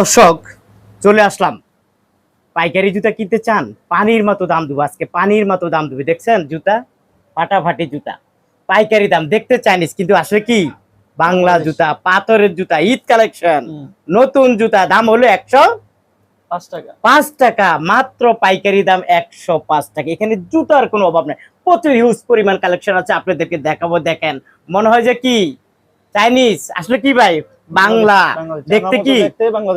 দর্শক চলে আসলাম। পাইকারি জুতা কিনতে চান পানির মতো দাম দেবো আজকে পানির মতো দাম দেবে দেখছেন? জুতা ফাটাফাটি জুতা। পাইকারি দাম দেখতে চাইনিস কিন্তু আসলে কি? বাংলা জুতা পাথরের জুতা ঈদ কালেকশন। নতুন জুতা দাম হলো একশো পাঁচ টাকা। পাঁচ টাকা মাত্র পাইকারি দাম একশো পাঁচ টাকা। এখানে জুতার কোনো অভাব নেই। প্রচুর হিউজ পরিমাণ কালেকশন আছে আপনাদেরকে দেখাবো দেখেন। মনে হয় যে কি? চাইনিজ আসলে কি ভাই? বাংলা। দেখতে কি।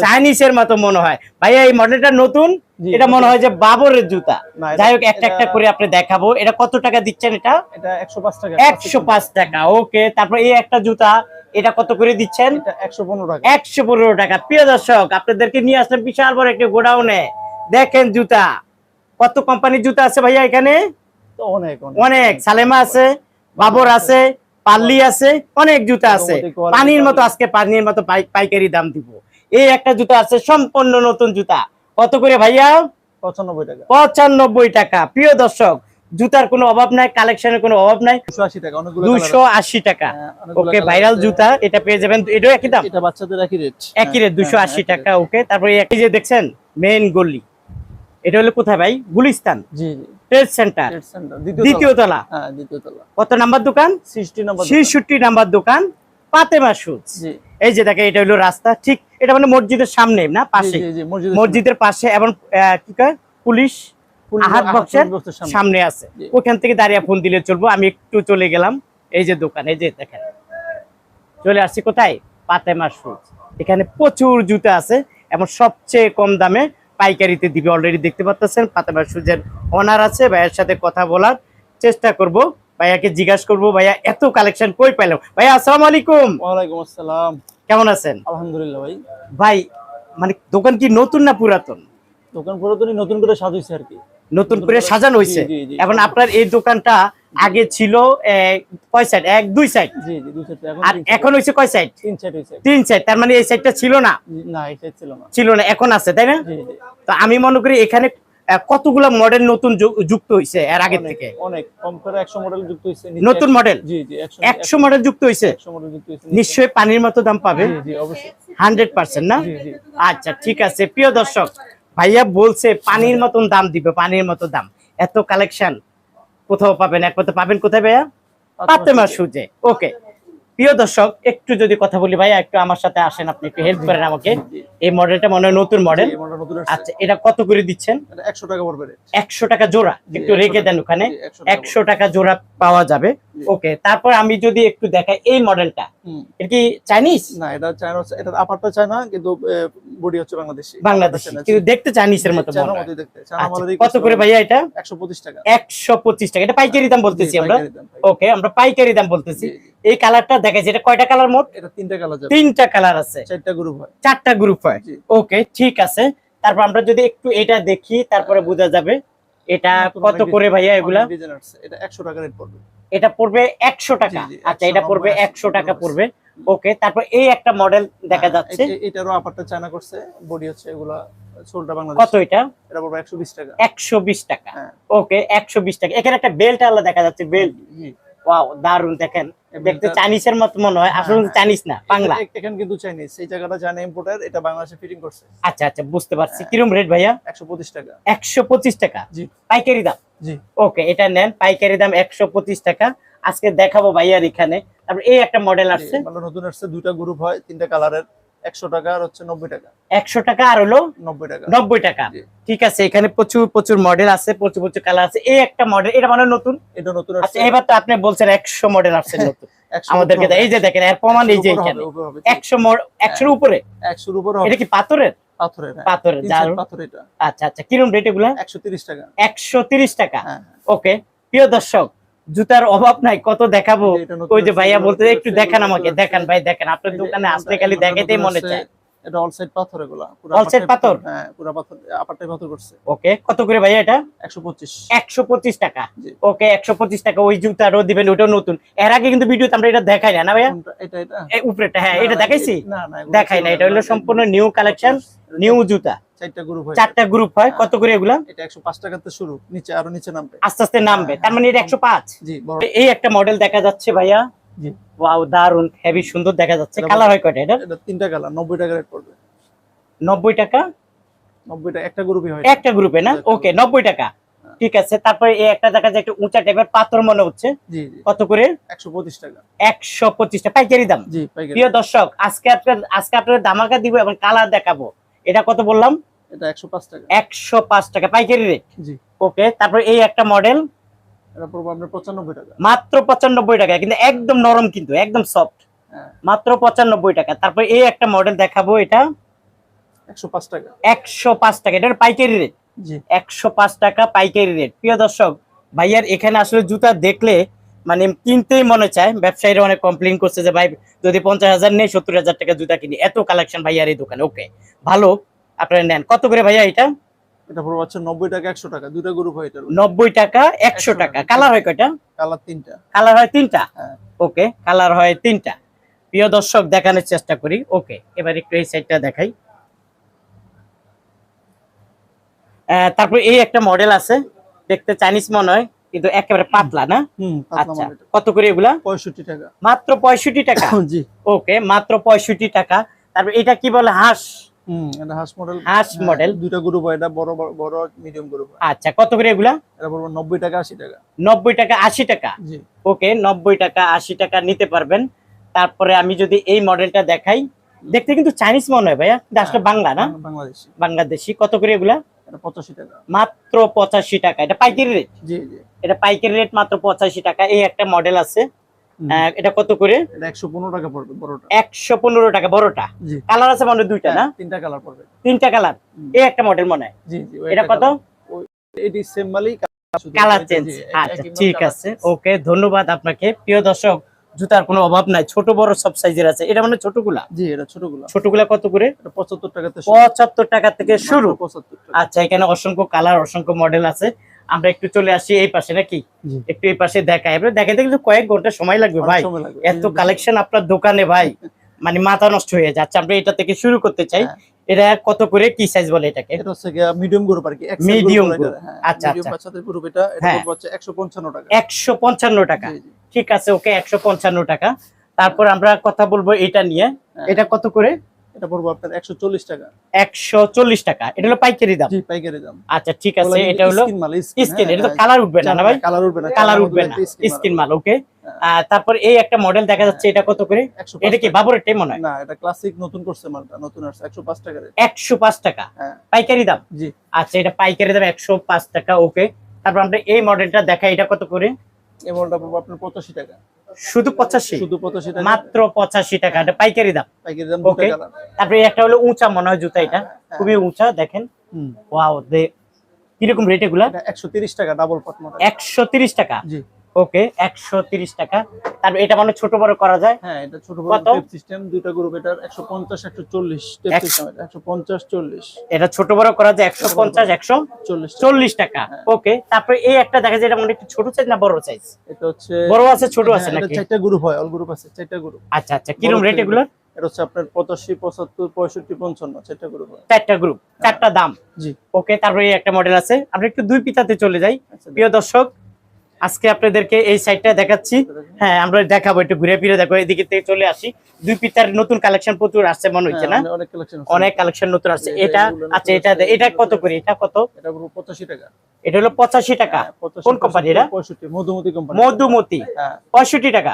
চাইনিজের মতো মনে হয়। ভাইয়া এই মডেলটা নতুন? এটা মনে হয় যে বাবরের জুতা। যাই হোক একটা একটা করে আপনি দেখাবো। এটা কত টাকা দিচ্ছেন এটা? এটা একশো পাঁচ টাকা। একশো পাঁচ টাকা ওকে। তারপর এই একটা জুতা এটা কত করে দিচ্ছেন? একশো পনেরো টাকা। একশো পনেরো টাকা। প্রিয় দর্শক আপনাদেরকে নিয়ে আসলাম বিশাল বড় একটি গোডাউনে। দেখেন জুতা। কত কোম্পানির জুতা আছে ভাইয়া এখানে? অনেক। অনেক। সালেমা আছে বাবর আছে। পাল্লি আছে অনেক জুতা আছে। পানির মতো আজকে পানির মতো পাইকারি দাম দিব। এই একটা জুতা আছে সম্পূর্ণ নতুন জুতা। কত করে ভাইয়া? পঁচানব্বই টাকা। পঁচানব্বই টাকা। প্রিয় দর্শক জুতার কোনো অভাব নাই কালেকশনের কোনো অভাব নাই। দুশো আশি টাকা হ্যাঁ, ওকে ভাইরাল জুতা এটা পেয়ে যাবেন। এটাও একই দাম? এটা বাচ্চাদের একই রেট একই রেট দুশো আশি টাকা ওকে তারপরে একই যে দেখছেন মেইন গলি। এটা হলো কোথায় ভাই? গুলিস্তান। জি ট্রেড সেন্টার দ্বিতীয় তলা। হ্যাঁ দ্বিতীয় তলা। কত নাম্বার দোকান? নাম্বার ছিষট্টি নাম্বার দোকান পাতেমা এই যে দেখেন এটা হলো রাস্তা। ঠিক এটা মানে মসজিদের সামনে না পাশে? মসজিদের পাশে এবং কি কয়? পুলিশ আহাত বক্সের সামনে। আছে। ওখান থেকে দাঁড়িয়ে ফোন দিলে চলবো। আমি একটু চলে গেলাম। এই যে দোকান এই যে দেখেন। চলে আসছি কোথায়? পাতেমা শুজ এখানে প্রচুর জুতা আছে এবং সবচেয়ে কম দামে পাইকারিতে দিবে অলরেডি দেখতে পাচ্ছেন? পাতেমা শুজের অনার আছে ভাইয়ের সাথে কথা বলার চেষ্টা করব। ভাইয়াকে জিজ্ঞাসা করব ভাইয়া এত কালেকশন কই পাইলাম ভাইয়া আসসালামু আলাইকুম। ওয়ালাইকুম আসসালাম। কেমন আছেন? আলহামদুলিল্লাহ ভাই। ভাই মানে দোকান কি নতুন না পুরাতন? দোকান পুরাতনই নতুন করে সাজাইছে আর কি। নতুন করে সাজানো হয়েছে। এখন আপনার এই দোকানটা আগে ছিল কয় সাইড এক দুই সাইড আর এখন হয়েছে কয় সাইড তিন সাইড তার মানে এই সাইডটা ছিল না? ছিল না। ছিল না এখন আছে তাই না? তো আমি মনে করি এখানে কতগুলা মডেল নতুন যুক্ত হয়েছে এর আগের থেকে? অনেক। কম করে একশো মডেল যুক্ত হয়েছে নতুন মডেল জি জি একশো মডেল যুক্ত হয়েছে একশো মডেল যুক্ত হয়েছে নিশ্চয়ই। পানির মতো দাম পাবে? জি জি অবশ্যই। হান্ড্রেড পার্সেন্ট না? জি জি। আচ্ছা ঠিক আছে। প্রিয় দর্শক ভাইয়া বলছে পানির মতন দাম দিবে পানির মতো দাম। এত কালেকশন কোথাও পাবেন একমাত্র পাবেন কোথায় ভাইয়া? পাতেমা সুজে ওকে। প্রিয় দর্শক একটু যদি কথা বলি ভাইয়া একটু আমার সাথে আসেন আপনি একটু হেল্প করেন আমাকে। এই মডেলটা মনে হয় নতুন মডেল আচ্ছা এটা কত করে দিচ্ছেন? একশো টাকা পড়বে একশো টাকা জোড়া একটু রেখে দেন ওখানে। জি, 100 টাকা একশো টাকা জোড়া পাওয়া যাবে। ওকে তারপর আমি যদি একটু দেখাই এই মডেলটা এটা কি চাইনিজ না এটা চায়না এটা আপারটা চায়না কিন্তু বডি হচ্ছে বাংলাদেশি। বাংলাদেশি কিন্তু দেখতে চাইনিজের মতো মনে হয়। আচ্ছা, কত করে ভাইয়া এটা? একশো পঁচিশ টাকা। একশো পঁচিশ টাকা। এটা পাইকারি দাম বলতেছি আমরা। ওকে আমরা পাইকারি দাম বলতেছি। এই কালারটা দেখাইছি এটা কয়টা কালার মোট? এটা তিনটা কালার যাবে। তিনটা কালার আছে। চারটা গ্রুপ হয়। চারটা গ্রুপ হয়। ওকে ঠিক আছে। তারপর আমরা যদি একটু এটা দেখি তারপরে বোঝা যাবে এটা কত করে ভাইয়া এগুলা। এটা একশো টাকা রেট পড়বে। এটা পড়বে একশো টাকা। জি, জি, আচ্ছা এটা পড়বে নম্বর আছে, একশো টাকা পড়বে। ওকে তারপর এই একটা মডেল দেখা হ্যাঁ, যাচ্ছে। এটারও আপারটা চায়না করছে। বডি হচ্ছে এগুলা সোলটা বাংলাদেশ। কত এটা? এটা পড়বে একশো বিশ টাকা। একশো বিশ টাকা। হ্যাঁ। ওকে একশো বিশ টাকা। এখানে একটা বেল্ট আলাদা দেখা যাচ্ছে বেল্ট। ওয়াও দারুণ দেখেন। দেখতে চাইনিজের মতো মনে হয় আসলে হ্যাঁ, চাইনিজ না বাংলা। এ- এখানে কিন্তু চাইনিজ এই জায়গাটা চায়না ইম্পোর্টার এটা বাংলাদেশে ফিটিং করছে। আচ্ছা আচ্ছা বুঝতে পারছি। কিরম রেট ভাইয়া? একশো পঁচিশ টাকা। একশো পঁচিশ টাকা? জি। পাইকারি দাম? জি। ওকে এটা নেন পাইকারি দাম একশো পঁচিশ টাকা। আজকে দেখাবো ভাইয়ার এখানে। তারপর এই একটা মডেল আসছে। মানে নতুন আসছে দুইটা গ্রুপ হয় তিনটা কালারের একশো টাকা আর হচ্ছে নব্বই টাকা। একশো টাকা আর হলো নব্বই টাকা। নব্বই টাকা। ঠিক আছে এখানে প্রচুর প্রচুর মডেল আছে প্রচুর প্রচুর কালার আছে। এই একটা মডেল এটা মানে নতুন? এটা নতুন আচ্ছা এবার তো আপনি বলছেন একশো মডেল আসছে নতুন। আমাদেরকে এই যে দেখেন এর প্রমাণ এই যে উপর এখানে। উপর হবে। এটা কি পাথরের? পাথরের হ্যাঁ। পাথরের। পাথর এটা। আচ্ছা আচ্ছা কিরম রেট এগুলা? একশো তিরিশ টাকা। একশো তিরিশ টাকা। হ্যাঁ ওকে প্রিয় দর্শক জুতার অভাব নাই কত দেখাবো? ওই যে ভাইয়া বলতে একটু দেখান আমাকে দেখান ভাই দেখেন আপনার দোকানে আসলে খালি এটা দেখাতেই মনে চায়। এটা অল সাইড পাথর এগুলা পাথর? হ্যাঁ পুরো পাথর আপারটাই পাথর করছে। ওকে কত করে ভাইয়া এটা? একশো পঁচিশ। একশো পঁচিশ টাকা। ওকে একশো পঁচিশ টাকা ওই জুতারও দিবেন ওটাও নতুন। এর আগে কিন্তু ভিডিওতে আমরা এটা দেখাই না না ভাইয়া? এটা এটা? উপরেটা হ্যাঁ এটা দেখাইছি? না না দেখাই না এটা হলো সম্পূর্ণ নিউ কালেকশন নিউ জুতা। চারটা গ্রুপ হয়। চারটা গ্রুপ হয়। কত করে এগুলা? এটা শুরু নিচে আরও নিচে নামবে। আস্তে আস্তে নামবে। তার মানে এটা জি এই একটা মডেল দেখা যাচ্ছে ভাইয়া। জি। ওয়াও দারুণ হেভি সুন্দর দেখা যাচ্ছে। কালার হয় কয়টা এটা এটা তিনটা কালার নব্বই টাকা রেট পড়বে। নব্বই টাকা? টাকা একটা গ্রুপই হয়। একটা গ্রুপে না? ওকে নব্বই টাকা। ঠিক আছে তারপরে এই একটা দেখা যায় একটু উঁচা টাইপের পাথর মনে হচ্ছে। কত করে? একশো পঁচিশ টাকা। একশো পঁচিশটা পাইকারি দাম। প্রিয় দর্শক আজকে আপনার আজকে আপনার দামাকা দিব এবং কালার দেখাবো। এটা কত বললাম? এটা একশো পাঁচ টাকা। একশো পাঁচ টাকা পাইকারি রেট জি। ওকে তারপর এই একটা মডেল এটা পড়ব আপনার পঁচানব্বই টাকা। মাত্র পঁচানব্বই টাকা কিন্তু একদম নরম কিন্তু একদম সফট হ্যাঁ। মাত্র পঁচানব্বই টাকা। তারপর এই একটা মডেল দেখাবো এটা। একশো পাঁচ টাকা। একশো পাঁচ টাকা এটার পাইকারি রেট জি। একশো পাঁচ টাকা পাইকারি রেট প্রিয় দর্শক ভাইয়ার এখানে আসলে জুতা দেখলে মানে কিনতেই মনে চায়। ব্যবসায়ীরা অনেক কমপ্লেন করছে যে ভাই যদি পঞ্চাশ হাজার নেই সত্তর হাজার টাকা জুতা কিনি। এত কালেকশন ভাইয়ার এই দোকানে। ওকে ভালো আপনারা নেন। কত করে ভাইয়া এটা? এটা হচ্ছে টাকা একশো টাকা। দুটা গ্রুপ হয় টাকা একশো 100 টাকা। কালার হয় কয়টা? কালার তিনটা। কালার হয় তিনটা? হ্যাঁ। ওকে কালার হয় তিনটা। প্রিয় দর্শক দেখানোর চেষ্টা করি। ওকে এবার একটু এই সাইডটা দেখাই। তারপর এই একটা মডেল আছে। দেখতে চাইনিজ মনে হয়। কিন্তু একেবারে পাতলা না? আচ্ছা কত করে এগুলা? পঁয়ষট্টি টাকা। মাত্র পঁয়ষট্টি টাকা? জি। ওকে মাত্র পঁয়ষট্টি টাকা। তারপর এটা কি বলে? হাঁস? হয় এটা বড় বড়- বড় মিডিয়াম গ্রুপ আচ্ছা কত করে এগুলা? নব্বই টাকা আশি টাকা। নব্বই টাকা আশি টাকা? ওকে নব্বই টাকা আশি টাকা নিতে পারবেন। তারপরে আমি যদি এই মডেলটা দেখাই দেখতে কিন্তু চাইনিজ মনে হয় ভাইয়া। আসলে বাংলা না? বাংলাদেশি। বাংলাদেশি। কত করে এগুলা? মাত্র পঁচাশি টাকা। এটা পাইকারি রেট জি জি। এটা পাইকারি রেট মাত্র পঁচাশি টাকা। এই একটা মডেল আছে। এটা কত করে? একশো পনেরো টাকা পড়বে বড়টা। একশো পনেরো টাকা বড়টা। কালার আছে মনে দুইটা না? হ্যাঁ, তিনটা কালার পড়বে। তিনটা কালার এই একটা মডেল মনে হয়। এটা কত? এটি সেম মালই কালার চেঞ্জ আচ্ছা ঠিক আছে। ওকে ধন্যবাদ আপনাকে। প্রিয় দর্শক জুতার কোনো অভাব নাই। ছোট বড় সব সাইজের আছে। এটা মানে ছোটগুলা? জি এটা ছোটগুলো। ছোটগুলা কত করে? এটা পঁচাত্তর টাকাতে পঁচাত্তর টাকা থেকে শুরু। পঁচাত্তর টাকা। আচ্ছা এখানে অসংখ্য কালার অসংখ্য মডেল আছে। আমরা একটু চলে আসি এই পাশে নাকি? একটু এই পাশে দেখাই। এবার দেখাইতে কিন্তু কয়েক ঘণ্টা সময় লাগবে ভাই। এত কালেকশন আপনার দোকানে ভাই। মানে মাথা নষ্ট হয়ে যাচ্ছে আমরা এটা থেকে শুরু করতে চাই। হ্যাঁ। এটা কত করে? কি সাইজ বলে এটাকে? এটা হচ্ছে মিডিয়াম গ্রুপ আর কি। Medium গরুপ আচ্ছা, আচ্ছা। বাচ্চাদের গ্রুপ এটা। এটা হ্যাঁ। হচ্ছে একশো পঞ্চান্ন টাকা। একশো পঞ্চান্ন টাকা। জি, জি। ঠিক আছে ওকে একশো পঞ্চান্ন টাকা। তারপর আমরা কথা বলব এটা নিয়ে। হ্যাঁ। এটা কত করে? এটা পড়ব আপনার একশো চল্লিশ টাকা। একশো চল্লিশ টাকা। এটা হলো পাইকারি দাম। জি পাইকারি দাম। আচ্ছা ঠিক আছে এটা হলো স্কিন মাল স্কিন এটা তো কালার উঠবে না না ভাই? কালার উঠবে না। কালার উঠবে না। স্কিন মাল ওকে তারপর এই একটা মডেল দেখা যাচ্ছে এটা কত করে? এটা কি বাবরের টাইম মনে হয়? না এটা ক্লাসিক নতুন করছে মালটা নতুন আসছে একশো পাঁচ টাকা rate। একশো পাঁচ টাকা। হ্যাঁ। পাইকারি দাম? জি। আচ্ছা এটা পাইকারি দাম একশো পাঁচ টাকা ওকে তারপর আমরা এই মডেলটা দেখাই এটা কত করে? এই পড়ব আপনার পঁচাশি টাকা। শুধু পঁচাশি? শুধু পঁচাশি টাকা। মাত্র পঁচাশি টাকা। এটা পাইকারি দাম। পাইকারি দাম ওকে তারপরে একটা হলো উঁচা মনে হয় জুতা এটা। খুবই উঁচা দেখেন। হুম। ওয়াও দে কীরকম রেট এগুলা? এটা একশো তিরিশ টাকা ডাবল পাট একশো তিরিশ টাকা। জি। ওকে একশো তিরিশ টাকা। তারপর এটা মানে ছোট বড় করা যায়? হ্যাঁ এটা ছোট বড় টেপ সিস্টেম দুইটা গ্রুপ পঞ্চাশ একশো চল্লিশ টেপ সিস্টেম একশো পঞ্চাশ চল্লিশ। এটা ছোট বড় করা যায় একশো পঞ্চাশ একশো চল্লিশ চল্লিশ টাকা। হ্যাঁ। ওকে তারপরে এই একটা দেখা যায় এটা মানে একটু ছোট সাইজ না বড় সাইজ এটা হচ্ছে বড় আছে ছোট হ্যাঁ, আছে এটা নাকি? চারটা গ্রুপ হয় অল গ্রুপ আছে চারটা গ্রুপ আচ্ছা আচ্ছা কীরকম বড় রেট এগুলো এটা হচ্ছে আপনার পঁচাশি পঁচাত্তর পঁয়ষট্টি পঞ্চান্ন চারটা গ্রুপ হয়। চারটা গ্রুপ চারটা দাম। জি। ওকে তারপরে এই একটা মডেল আছে। আমরা একটু দুই পিতাতে চলে যাই। আচ্ছা প্রিয় দর্শক আজকে আপনাদেরকে এই সাইডটা দেখাচ্ছি। হ্যাঁ আমরা দেখাবো একটু ঘুরে ফিরে দেখো এদিকে থেকে চলে আসি। দুই পিতার নতুন কালেকশন প্রচুর আসছে মনে হচ্ছে না? হ্যাঁ, অনেক কালেকশন নতুন আসছে। এটা আচ্ছা এটা এটা কত করে? এটা কত? পঁচাশি টাকা। এটা হলো পঁচাশি টাকা। হ্যাঁ, 85, কোন কোম্পানি এটা? মধুমতি কোম্পানি মধুমতি। হ্যাঁ। পঁয়ষট্টি টাকা।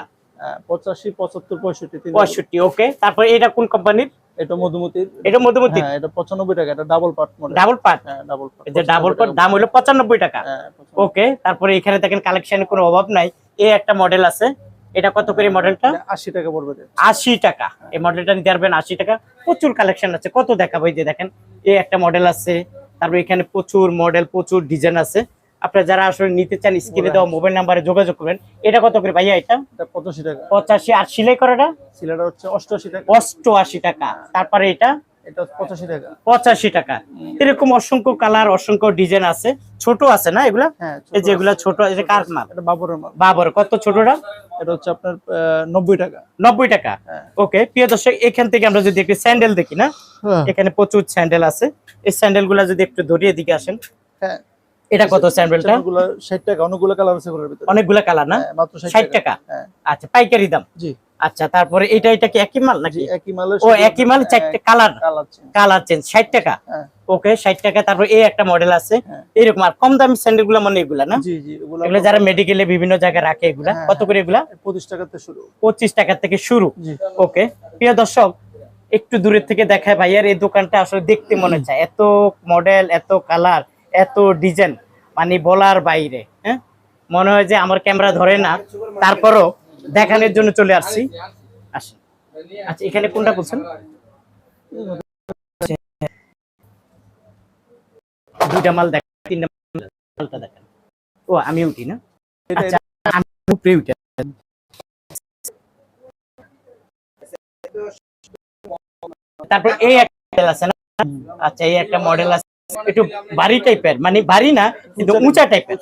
পঁচাশি পঁচাত্তর পঁয়ষট্টি পঁয়ষট্টি ওকে তারপর এটা কোন কোম্পানির এটা মধুমতির। এটা মধুমতি? হ্যাঁ এটা পঁচানব্বই টাকা এটা double part model double part হ্যাঁ ডাবল পার্ট এই যে ডাবল পার্ট দাম হলো পঁচানব্বই টাকা। হ্যাঁ ওকে তারপরে এখানে দেখেন কালেকশনের কোনো অভাব নাই। এই একটা মডেল আছে। এটা কত করে মডেলটা এটা আশি টাকা পড়বে এটা। আশি টাকা। এই মডেলটা নিতে পারবেন আশি টাকা। প্রচুর কালেকশন আছে। কত দেখাবো এই যে দেখেন। এই একটা মডেল আছে। তারপর এখানে প্রচুর মডেল প্রচুর ডিজাইন আছে। আপনারা যারা আসলে নিতে চান স্ক্রিনে দেওয়া মোবাইল নাম্বারে যোগাযোগ করবেন। এটা কত করে ভাইয়া এটা? পঁচাশি টাকা। পঁচাশি। আর সিলাই করাটা? সিলেটার হচ্ছে অষ্টআশি টাকা। অষ্টআশি টাকা। তারপরে এটা? এটা পঁচাশি টাকা। পঁচাশি টাকা। এরকম অসংখ্য কালার অসংখ্য ডিজাইন আছে। ছোট আছে না এগুলা? হ্যাঁ এই যেগুলা ছোট এই কার মাল? এটা বাবরের মাল। বাবর। কত ছোটটা? এটা হচ্ছে আপনার নব্বই টাকা। নব্বই টাকা। হ্যাঁ। ওকে প্রিয় দর্শক এখান থেকে আমরা যদি একটু স্যান্ডেল দেখি না এখানে প্রচুর স্যান্ডেল আছে। এই স্যান্ডেলগুলা যদি একটু ধরিয়ে দিকে আসেন। হ্যাঁ। এটা কত স্যান্ডেলটা? অনেকগুলো ষাট টাকা অনেকগুলো কালার আছে ওগুলোর ভিতরে। অনেকগুলা কালার না? হ্যাঁ, মাত্র ষাট ষাট টাকা। হ্যাঁ। আচ্ছা পাইকারি দাম? জি। আচ্ছা তারপরে এটা এটা কি একই মাল নাকি? একই মালের ও একই মাল চারটে কালার। Colour change. ষাট টাকা? হ্যাঁ। ওকে ষাট টাকা তারপর এই একটা মডেল আছে। এরকম আর কম দামি স্যান্ডেলগুলা মানে এগুলা না? জি জি এগুলো যারা মেডিকেলে বিভিন্ন জায়গায় রাখে এগুলা কত করে এগুলা? পঁচিশ টাকা থেকে শুরু। পঁচিশ টাকা থেকে শুরু। ওকে প্রিয় দর্শক একটু দূরের থেকে দেখায় ভাইয়ার এই দোকানটা আসলে দেখতে মনে চায়। এত মডেল এত কালার এত ডিজাইন মানে বলার বাইরে হ্যাঁ? মনে হয় যে আমার ক্যামেরা ধরে না, তারপরও দেখানোর জন্য চলে আসছি। আসি আচ্ছা এখানে কোনটা বলছেন? দুইটা মাল দেখ, তিনটা মালটা দেখেন। ও আমি উঠি না? আচ্ছা তারপর এই একটা মডেল আছে না? আচ্ছা এই একটা মডেল আছে। একটু ভারী টাইপের মানে ভারী না কিন্তু উঁচা টাইপের।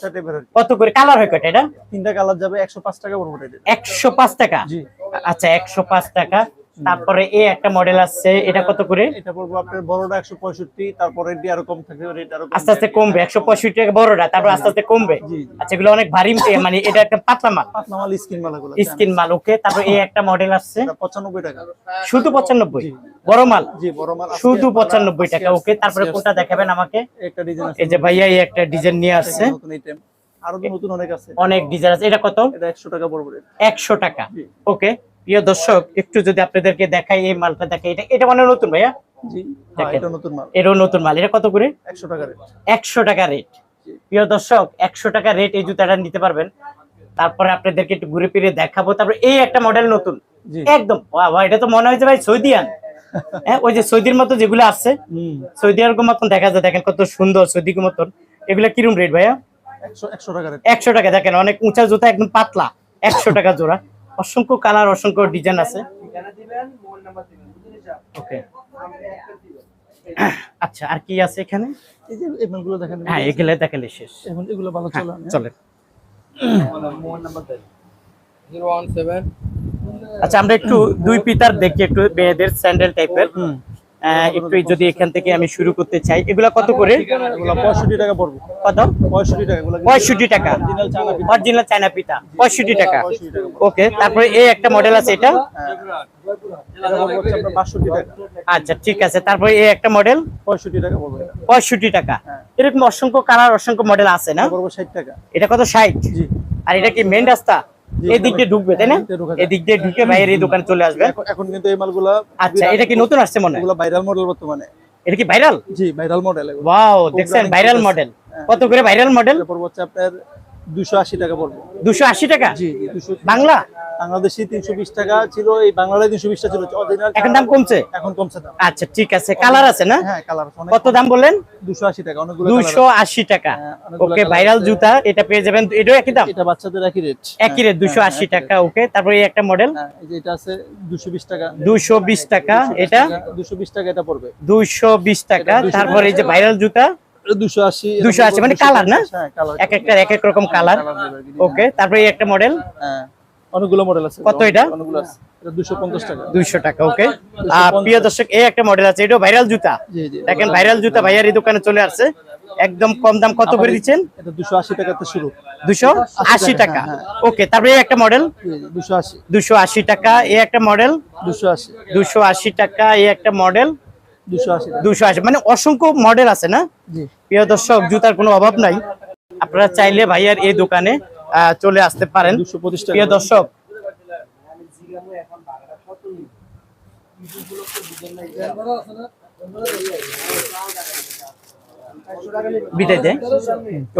কত করে? কালার হয় কয়টা এটা? তিনটা কালার যাবে একশো পাঁচ টাকা পড়বে একশো পাঁচ টাকা? আচ্ছা একশো পাঁচ টাকা। তারপরে এই একটা মডেল আছে এটা কত করে? এটা পড়ব আপনার বড়টা একশো পঁয়ষট্টি তারপরে এটি আরও কম থাকবে রেট আরও আস্তে আস্তে কমবে একশো পঁয়ষট্টি টাকা বড়টা তারপর আস্তে আস্তে কমবে। আচ্ছা এগুলো অনেক ভারী মানে এটা একটা পাতলা মাল। পাতলা মাল স্কিন মালাগুলো স্কিন মাল ওকে তারপর এই একটা মডেল আসছে। এটা পঁচানব্বই টাকা। শুধু পঁচানব্বই? জি। বড় মাল? জি বড় মাল। শুধু পঁচানব্বই টাকা ওকে তারপরে কোনটা দেখাবেন আমাকে? একটা ডিজাইন আছে এই যে ভাইয়া এই একটা ডিজাইন নিয়ে আসছে। নতুন আইটেম আরও নতুন অনেক আছে। অনেক ডিজাইন আছে। এটা কত? এটা একশো টাকা পড়বে রেট একশো টাকা ওকে প্রিয় দর্শক একটু যদি আপনাদেরকে দেখাই এই মালটা দেখাই এটা এটা মানে নতুন ভাইয়া? হ্যাঁ। এটা নতুন মাল। এটা কত করে? একশো টাকা রেট। একশো টাকা রেট। প্রিয় দর্শক একশো টাকা রেট এই জুতাটা নিতে পারবেন। তারপরে আপনাদেরকে একটু ঘুরে ফিরে দেখাবো। তারপরে এই একটা মডেল নতুন। একদম। এটা তো মনে হয়েছে ভাই সৌদিয়ান। হ্যাঁ ওই যে সৌদির মতো যেগুলো আছে হুম। সৌদি আরব মতন দেখা যায়। দেখেন কত সুন্দর সৌদি মতন। এগুলা কিরম রেট ভাইয়া? একশো টাকা। দেখেন অনেক উঁচা জুতা একদম পাতলা। একশো টাকা জোড়া। অসংখ্য কালার অসংখ্য ডিজাইন আছে। ওকে। আচ্ছা আর কি আছে এখানে? দেখেন। হ্যাঁ এগুলো দেখালে শেষ। এখন এগুলো ভালো চলে চলে জিরো ওয়ান সেভেন আচ্ছা আমরা একটু দুই পিতার দেখি একটু মেয়েদের স্যান্ডেল টাইপের। হুম। একটু যদি এখান থেকে আমি শুরু করতে চাই এগুলা কত করে? পঁয়ষট্টি টাকা পড়বে। কত? পঁয়ষট্টি টাকা পঁয়ষট্টি টাকা। অরিজিনাল চায়না পিঠা। পঁয়ষট্টি টাকা। ওকে তারপরে এই একটা মডেল আছে এটা? আচ্ছা ঠিক আছে তারপরে এই একটা মডেল পঁয়ষট্টি টাকা পঁয়ষট্টি টাকা। হ্যাঁ। এরকম অসংখ্য কালার অসংখ্য মডেল আছে না? এটা ষাট টাকা। এটা কত ষাট? আর এটা কি মেন রাস্তা? এদিক দিয়ে ঢুকবে তাই না? এদিক দিয়ে ঢোকা ভাইয়ের এই দোকানে চলে আসবে। এখন কিন্তু এই মালগুলা আচ্ছা এটা কি নতুন আসছে মনে হয়? ভাইরাল মডেল বর্তমানে। এটা কি ভাইরাল জি ভাইরাল মডেল ওয়াও দেখছেন ভাইরাল মডেল হ্যাঁ। কত করে ভাইরাল মডেল এটা হচ্ছে আপনার দুশো আশি টাকা পড়বে। দুশো আশি টাকা? জি জি দুশো বাংলা? বাংলাদেশি তিনশো বিশ টাকা ছিল এই বাংলাদেশ তিনশো বিশটা ছিল এখন দাম কমছে? এখন কমছে দাম। আচ্ছা ঠিক আছে কালার আছে না? হ্যাঁ কালার কত দাম বললেন? দুশো আশি টাকা অনেকগুলো দুশো আশি টাকা। হ্যাঁ, ওকে ভাইরাল জুতা এটা পেয়ে যাবেন এটাও একই দাম? এটা বাচ্চাদের একই রেট একই রেট দুশো আশি টাকা ওকে তারপরে এই একটা মডেল হ্যাঁ এটা আছে দুশো বিশ টাকা। দুশো বিশ টাকা এটা? দুশো বিশ টাকা এটা পড়বে। দুইশো বিশ টাকা এটা 220 তারপরে এই যে ভাইরাল জুতা দুশো আশি 280 মানে না? হ্যাঁ এক একটা এক এক রকম কালার ওকে তারপরে একটা মডেল হ্যাঁ অনেকগুলো মডেল আছে। কত এটা? অনেকগুলো আছে। এটা টাকা। টাকা ওকে আর প্রিয় দর্শক এই একটা মডেল আছে এটাও ভাইরাল জুতা। দেখেন ভাইরাল জুতা ভাইয়ার এই দোকানে চলে আসছে। একদম কম দাম কত করে দিচ্ছেন? এটা দুশো আশি টাকাতে শুরু। দুশো আশি টাকা। হ্যাঁ, ওকে তারপরে একটা মডেল দুশো আশি। টাকা এই একটা মডেল দুশো আশি। দুশো আশি টাকা এই একটা মডেল দুশো আশি মানে অসংখ্য মডেল আছে না? প্রিয় দর্শক জুতার কোনো অভাব নাই। আপনারা চাইলে ভাইয়ার এই দোকানে চলে আসতে পারেন। প্রিয় দর্শক বিদায় দেয়।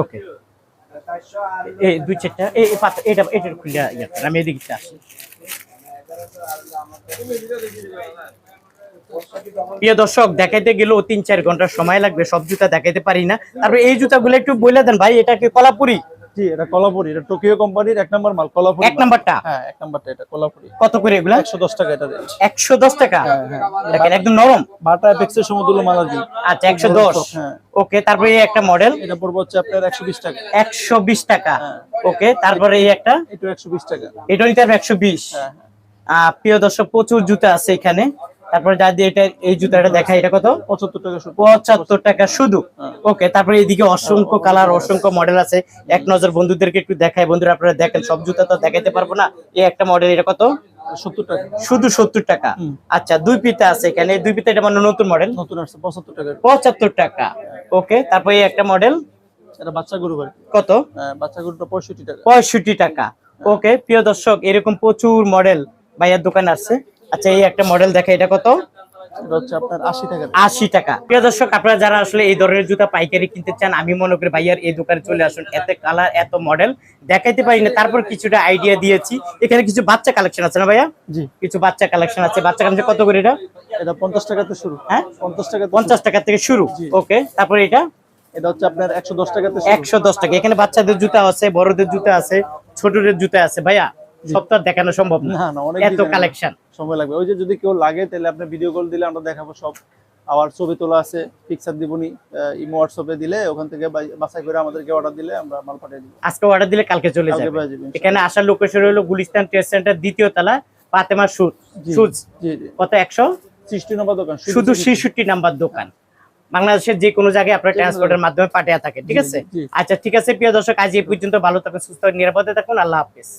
ওকে। এই দুই চারটা এই পাতা এটা এটা খুলে আমি এদিকে আসি। প্রিয় দর্শক দেখাইতে গেলেও তিন চার ঘণ্টা সময় লাগবে সব জুতা দেখাইতে পারি না। তারপরে এই জুতাগুলো একটু বলে দেন ভাই এটা কি কলাপুরি? জি এটা কলাপুরি এটা টোকিও কোম্পানির এক নম্বর মাল কলাপুরি এক নাম্বারটা? হ্যাঁ এক নাম্বারটা এটা কলাপুরি। কত করে এগুলা? টাকা এটা রেঞ্জ টাকা? হ্যাঁ, হ্যাঁ। দেখেন একদম নরম। বাটা এপেক্সের সমতুল্য মাল আর আচ্ছা একশো দশ। হ্যাঁ। ওকে তারপরে এই একটা মডেল এটা পড়বে হচ্ছে আপনার একশো বিশ টাকা। একশো বিশ টাকা। হ্যাঁ। ওকে তারপরে এই একটা? এটা একশো বিশ টাকা। এটা নিতে একশো বিশ। হ্যাঁ। আহ, প্রিয় দর্শক প্রচুর জুতা আছে এখানে। তারপরে যা দিয়ে এটা এই জুতাটা দেখা এটা কত? পঁচাত্তর টাকা শুধু। পঁচাত্তর টাকা শুধু। হ্যাঁ। ওকে তারপরে এদিকে অসংখ্য কালার অসংখ্য মডেল আছে। এক নজর বন্ধুদেরকে একটু দেখায় বন্ধুরা আপনারা দেখেন সব জুতা তো দেখাইতে পারব না। এই একটা মডেল এটা কত? শুধু সত্তর টাকা। আচ্ছা দুই পিতা আছে এখানে। দুই পিতা এটা মানে নতুন মডেল নতুন আসছে পঁচাত্তর টাকা। পঁচাত্তর টাকা। ওকে তারপরে এই একটা মডেল এটা বাচ্চা গরু কত? হ্যাঁ, বাচ্চা গরুটা পঁয়ষট্টি টাকা। পঁয়ষট্টি টাকা। ওকে প্রিয় দর্শক এরকম প্রচুর মডেল ভাইয়ার দোকান আছে। আচ্ছা এই একটা মডেল দেখে এটা কত? আশি টাকা। প্রিয় দর্শক আপনারা যারা আসলে এই ধরনের জুতা পাইকারি কিনতে চান আমি মনে করি ভাইয়ার এই দোকানে চলে আসুন। এত কালার এত মডেল দেখাইতে পারি না। তারপর কিছুটা আইডিয়া দিয়েছি। এখানে কিছু বাচ্চা কালেকশন আছে না ভাইয়া? জি। কিছু বাচ্চা কালেকশন আছে। বাচ্চা কালেকশন কত করে এটা? এটা পঞ্চাশ টাকাতে শুরু। হ্যাঁ? পঞ্চাশ টাকা পঞ্চাশ টাকা থেকে শুরু। ওকে তারপরে এটা? এটা হচ্ছে আপনার একশো দশ টাকাতে। একশো দশ টাকা। এখানে বাচ্চাদের জুতা আছে বড়দের জুতা আছে ছোটদের জুতা আছে। ভাইয়া সব দেখানো সম্ভব না। এত কালেকশন সময় লাগবে। ওই যে যদি কেউ লাগে তাহলে আপনি ভিডিও কল দিলে আমরা দেখাবো সব। আবার ছবি তোলা আছে পিকচার দিবনি ইমো হোয়াটসঅ্যাপে দিলে ওখান থেকে বাছাই করে আমাদেরকে অর্ডার দিলে আমরা মাল পাঠিয়ে দিব। আজকে অর্ডার দিলে কালকে চলে যাবে। এখানে আসার লোকেশন হলো গুলিস্তান ট্রেড সেন্টার দ্বিতীয় তলা ফাতেমা শুজ জি, শুজ জি জি। কত একশো? সৃষ্টি নম্বর দোকান শুধু ছেষট্টি নাম্বার দোকান। বাংলাদেশের যে কোনো জায়গায় আপনার ট্রান্সপোর্টের মাধ্যমে পাঠিয়ে থাকে ঠিক আছে? আচ্ছা ঠিক আছে প্রিয় দর্শক আজ এই পর্যন্ত ভালো থাকুন সুস্থ নিরাপদে থাকুন আল্লাহ হাফিজ।